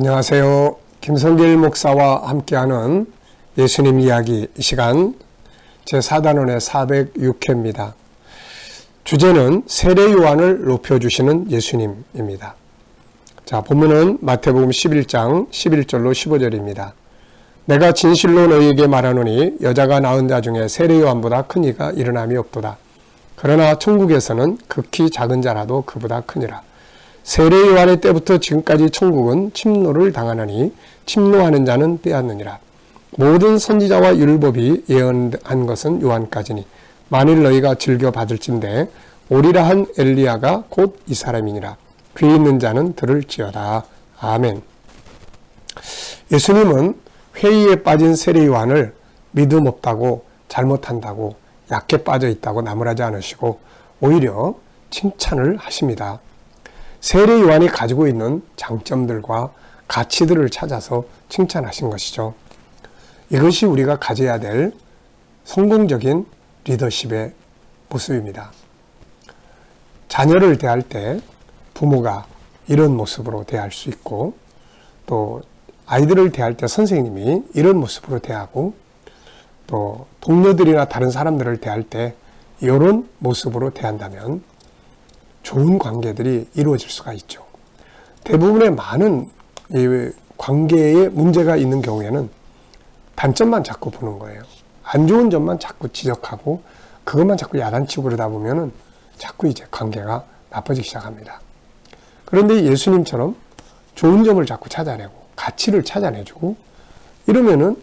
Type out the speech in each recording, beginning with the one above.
안녕하세요. 김성길 목사와 함께하는 예수님 이야기 이 시간 제4단원의 406회입니다. 주제는 세례 요한을 높여주시는 예수님입니다. 자, 본문은 마태복음 11장 11절로 15절입니다. 내가 진실로 너희에게 말하노니 여자가 낳은 자 중에 세례 요한보다 큰 이가 일어남이 없도다. 그러나 천국에서는 극히 작은 자라도 그보다 크니라. 세례 요한의 때부터 지금까지 천국은 침노를 당하나니 침노하는 자는 빼앗느니라. 모든 선지자와 율법이 예언한 것은 요한까지니 만일 너희가 즐겨 받을진대 오리라 한 엘리야가 곧 이 사람이니라. 귀 있는 자는 들을지어다. 아멘. 예수님은 회의에 빠진 세례 요한을 믿음 없다고 잘못한다고 약해 빠져 있다고 나무라지 않으시고 오히려 칭찬을 하십니다. 세례 요한이 가지고 있는 장점들과 가치들을 찾아서 칭찬하신 것이죠. 이것이 우리가 가져야 될 성공적인 리더십의 모습입니다. 자녀를 대할 때 부모가 이런 모습으로 대할 수 있고 또 아이들을 대할 때 선생님이 이런 모습으로 대하고 또 동료들이나 다른 사람들을 대할 때 이런 모습으로 대한다면 좋은 관계들이 이루어질 수가 있죠. 대부분의 많은 관계에 문제가 있는 경우에는 단점만 자꾸 보는 거예요. 안 좋은 점만 자꾸 지적하고 그것만 자꾸 야단치고 그러다 보면은 자꾸 이제 관계가 나빠지기 시작합니다. 그런데 예수님처럼 좋은 점을 자꾸 찾아내고 가치를 찾아내주고 이러면은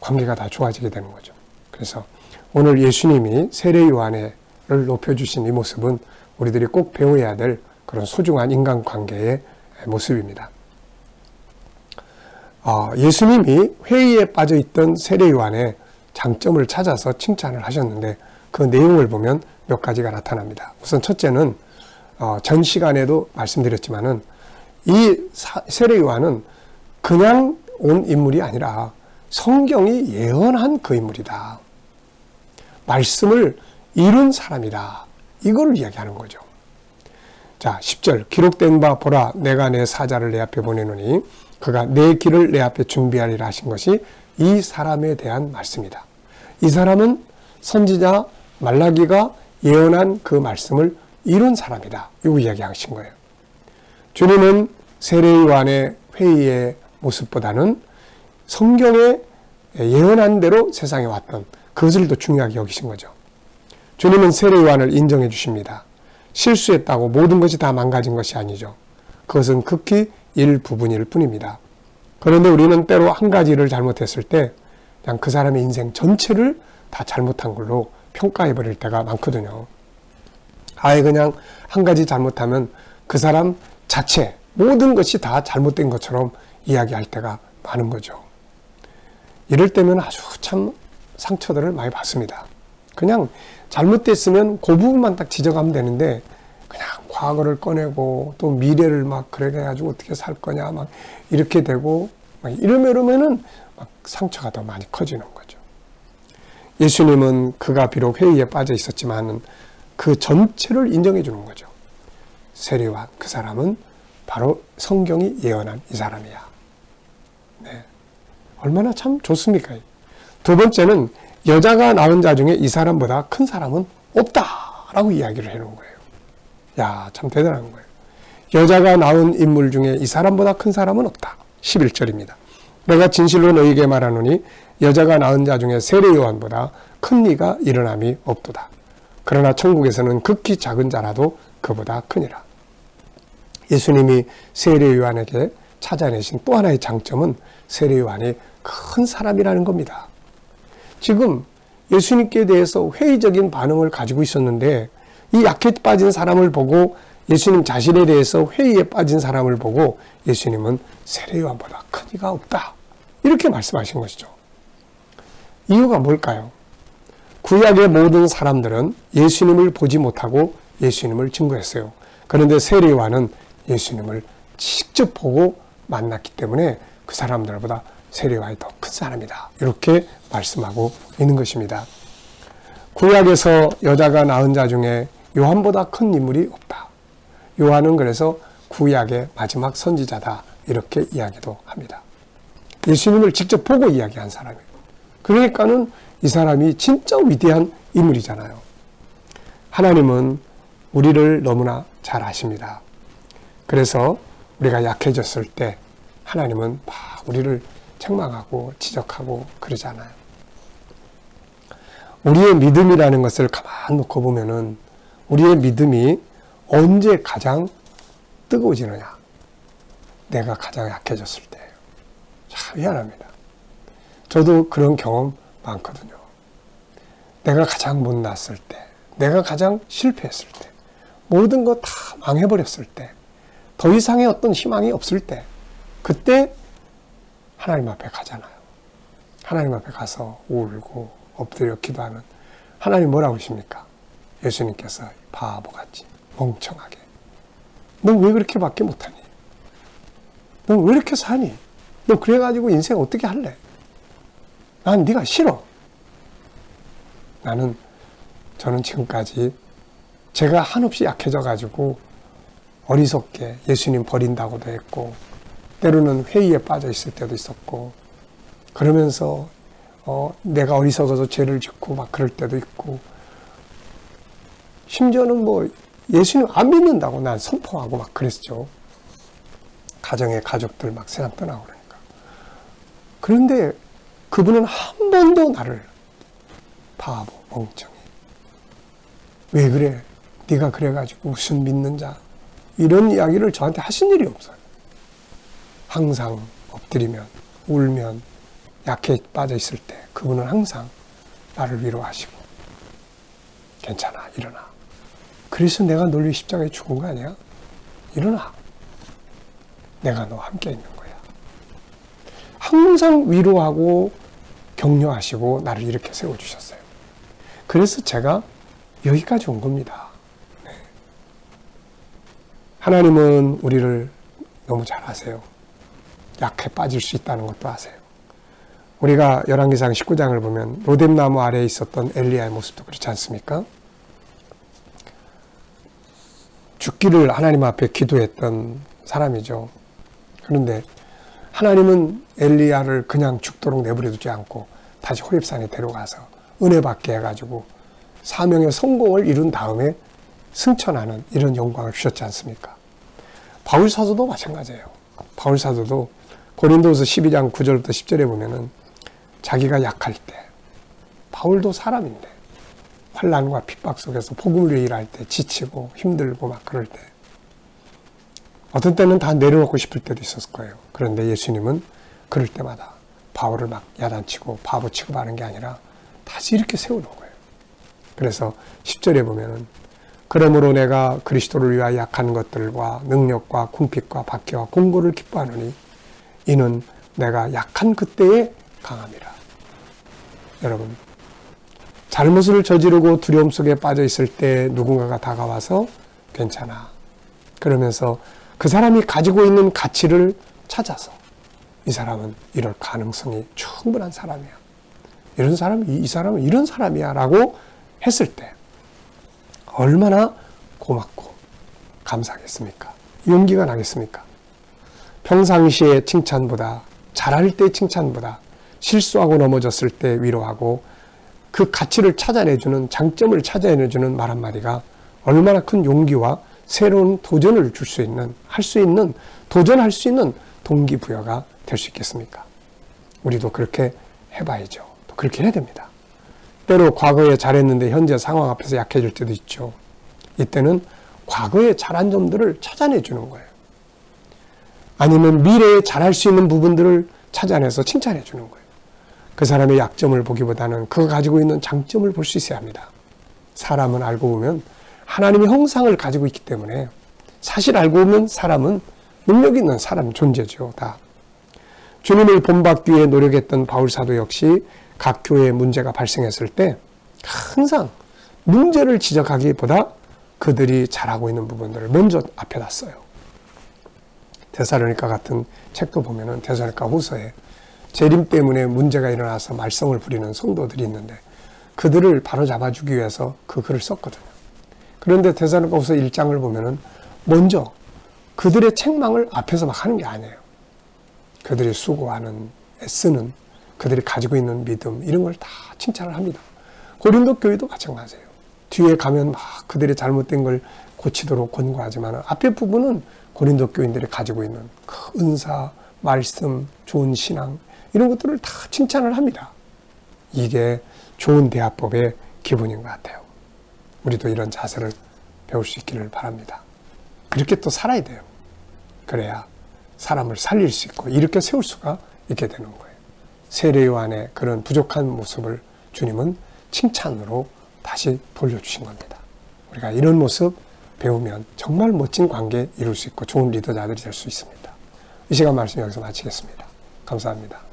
관계가 다 좋아지게 되는 거죠. 그래서 오늘 예수님이 세례 요한을 높여주신 이 모습은 우리들이 꼭 배워야 될 그런 소중한 인간관계의 모습입니다. 어, 예수님이 회의에 빠져 있던 세례 요한의 장점을 찾아서 칭찬을 하셨는데 그 내용을 보면 몇 가지가 나타납니다. 우선 첫째는 어, 전 시간에도 말씀드렸지만은 이 세례 요한은 그냥 온 인물이 아니라 성경이 예언한 그 인물이다. 말씀을 이룬 사람이다. 이걸 이야기하는 거죠. 자, 10절. 기록된 바 보라 내가 내 사자를 내 앞에 보내노니 그가 내 길을 내 앞에 준비하리라 하신 것이 이 사람에 대한 말씀이다. 이 사람은 선지자 말라기가 예언한 그 말씀을 이룬 사람이다. 이거 이야기하신 거예요. 주님은 세례요한의 회의의 모습보다는 성경에 예언한 대로 세상에 왔던 그것을 더 중요하게 여기신 거죠. 주님은 세례 요한을 인정해 주십니다. 실수했다고 모든 것이 다 망가진 것이 아니죠. 그것은 극히 일부분일 뿐입니다. 그런데 우리는 때로 한 가지를 잘못했을 때 그냥 그 사람의 인생 전체를 다 잘못한 걸로 평가해 버릴 때가 많거든요. 아예 그냥 한 가지 잘못하면 그 사람 자체 모든 것이 다 잘못된 것처럼 이야기할 때가 많은 거죠. 이럴 때면 아주 참 상처들을 많이 받습니다. 그냥 잘못됐으면 그 부분만 딱 지적하면 되는데 그냥 과거를 꺼내고 또 미래를 막 그래 가지고 어떻게 살 거냐 막 이렇게 되고 막 이러면 이러면은 막 상처가 더 많이 커지는 거죠. 예수님은 그가 비록 회의에 빠져 있었지만은 그 전체를 인정해 주는 거죠. 세례와 그 사람은 바로 성경이 예언한 이 사람이야. 네. 얼마나 참 좋습니까? 두 번째는 여자가 낳은 자 중에 이 사람보다 큰 사람은 없다라고 이야기를 해놓은 거예요. 야, 참 대단한 거예요. 여자가 낳은 인물 중에 이 사람보다 큰 사람은 없다. 11절입니다. 내가 진실로 너에게 말하노니 여자가 낳은 자 중에 세례 요한보다 큰 이가 일어남이 없도다. 그러나 천국에서는 극히 작은 자라도 그보다 크니라. 예수님이 세례 요한에게 찾아내신 또 하나의 장점은 세례 요한이 큰 사람이라는 겁니다. 지금 예수님께 대해서 회의적인 반응을 가지고 있었는데 이 약해 빠진 사람을 보고 예수님 자신에 대해서 회의에 빠진 사람을 보고 예수님은 세례요한보다 큰 이가 없다. 이렇게 말씀하신 것이죠. 이유가 뭘까요? 구약의 모든 사람들은 예수님을 보지 못하고 예수님을 증거했어요. 그런데 세례요한은 예수님을 직접 보고 만났기 때문에 그 사람들보다 세례와이 더 큰 사람이다. 이렇게 말씀하고 있는 것입니다. 구약에서 여자가 낳은 자 중에 요한보다 큰 인물이 없다. 요한은 그래서 구약의 마지막 선지자다. 이렇게 이야기도 합니다. 예수님을 직접 보고 이야기한 사람이에요. 그러니까는 이 사람이 진짜 위대한 인물이잖아요. 하나님은 우리를 너무나 잘 아십니다. 그래서 우리가 약해졌을 때 하나님은 막 우리를 책망하고 지적하고 그러잖아요. 우리의 믿음이라는 것을 가만 놓고 보면은 우리의 믿음이 언제 가장 뜨거워지느냐? 내가 가장 약해졌을 때. 참 미안합니다. 저도 그런 경험 많거든요. 내가 가장 못났을 때, 내가 가장 실패했을 때, 모든 거 다 망해버렸을 때, 더 이상의 어떤 희망이 없을 때, 그때 하나님 앞에 가잖아요. 하나님 앞에 가서 울고 엎드려 기도하면 하나님 뭐라고 하십니까? 예수님께서 바보같이 멍청하게 너왜 그렇게밖에 못하니? 너왜 이렇게 사니? 너 그래가지고 인생 어떻게 할래? 난 네가 싫어. 나는 저는 지금까지 제가 한없이 약해져가지고 어리석게 예수님 버린다고도 했고 때로는 회의에 빠져 있을 때도 있었고 그러면서 어, 내가 어리석어서 죄를 짓고 막 그럴 때도 있고 심지어는 뭐 예수님 안 믿는다고 난 선포하고 막 그랬죠. 가정의 가족들 막 세상 떠나고 그러니까. 그런데 그분은 한 번도 나를 바보, 멍청이. 왜 그래? 네가 그래가지고 무슨 믿는 자. 이런 이야기를 저한테 하신 일이 없어요. 항상 엎드리면, 울면, 약해 빠져 있을 때 그분은 항상 나를 위로하시고 괜찮아, 일어나. 그래서 내가 널 위해 십자가에 죽은 거 아니야? 일어나. 내가 너 함께 있는 거야. 항상 위로하고 격려하시고 나를 이렇게 세워주셨어요. 그래서 제가 여기까지 온 겁니다. 네. 하나님은 우리를 너무 잘 아세요. 약해 빠질 수 있다는 것도 아세요. 우리가 열왕기상 19장을 보면 로뎀나무 아래에 있었던 엘리야의 모습도 그렇지 않습니까? 죽기를 하나님 앞에 기도했던 사람이죠. 그런데 하나님은 엘리야를 그냥 죽도록 내버려 두지 않고 다시 호립산에 데려가서 은혜 받게 해가지고 사명의 성공을 이룬 다음에 승천하는 이런 영광을 주셨지 않습니까? 바울 사도도 마찬가지예요. 바울 사도도 고린도서 12장 9절부터 10절에 보면은 자기가 약할 때 바울도 사람인데 환란과 핍박 속에서 복음을 위해 일할 때 지치고 힘들고 막 그럴 때 어떤 때는 다 내려놓고 싶을 때도 있었을 거예요. 그런데 예수님은 그럴 때마다 바울을 막 야단치고 바보 취급하는 게 아니라 다시 이렇게 세우는 거예요. 그래서 10절에 보면은 그러므로 내가 그리스도를 위하여 약한 것들과 능력과 궁핍과 박해와 공고를 기뻐하노니 이는 내가 약한 그때에 강함이라. 여러분 잘못을 저지르고 두려움 속에 빠져 있을 때 누군가가 다가와서 괜찮아. 그러면서 그 사람이 가지고 있는 가치를 찾아서 이 사람은 이럴 가능성이 충분한 사람이야. 이런 사람, 이 사람은 이런 사람이야. 라고 했을 때 얼마나 고맙고 감사하겠습니까? 용기가 나겠습니까? 평상시의 칭찬보다 잘할 때 칭찬보다 실수하고 넘어졌을 때 위로하고 그 가치를 찾아내주는 장점을 찾아내주는 말 한마디가 얼마나 큰 용기와 새로운 도전을 줄 수 있는 할 수 있는 도전할 수 있는 동기부여가 될 수 있겠습니까? 우리도 그렇게 해봐야죠. 또 그렇게 해야 됩니다. 때로 과거에 잘했는데 현재 상황 앞에서 약해질 때도 있죠. 이때는 과거에 잘한 점들을 찾아내 주는 거예요. 아니면 미래에 잘할 수 있는 부분들을 찾아내서 칭찬해 주는 거예요. 그 사람의 약점을 보기보다는 그가 가지고 있는 장점을 볼 수 있어야 합니다. 사람은 알고 보면 하나님의 형상을 가지고 있기 때문에 사실 알고 보면 사람은 능력 있는 사람 존재죠. 다. 주님을 본받기 위해 노력했던 바울 사도 역시 각 교회에 문제가 발생했을 때 항상 문제를 지적하기보다 그들이 잘하고 있는 부분들을 먼저 앞에 놨어요. 데살로니가 같은 책도 보면은 데살로니가 후서에 재림 때문에 문제가 일어나서 말썽을 부리는 성도들이 있는데 그들을 바로 잡아주기 위해서 그 글을 썼거든요. 그런데 대사로가후서 1장을 보면은 먼저 그들의 책망을 앞에서 막 하는 게 아니에요. 그들이 수고하는 애쓰는 그들이 가지고 있는 믿음 이런 걸 다 칭찬을 합니다. 고린도 교회도 마찬가지예요. 뒤에 가면 막 그들의 잘못된 걸 고치도록 권고하지만 앞에 부분은 고린도 교인들이 가지고 있는 그 은사, 말씀, 좋은 신앙 이런 것들을 다 칭찬을 합니다. 이게 좋은 대화법의 기본인 것 같아요. 우리도 이런 자세를 배울 수 있기를 바랍니다. 그렇게 또 살아야 돼요. 그래야 사람을 살릴 수 있고 이렇게 세울 수가 있게 되는 거예요. 세례요 안에 그런 부족한 모습을 주님은 칭찬으로 다시 돌려주신 겁니다. 우리가 이런 모습 배우면 정말 멋진 관계 이룰 수 있고 좋은 리더자들이 될 수 있습니다. 이 시간 말씀 여기서 마치겠습니다. 감사합니다.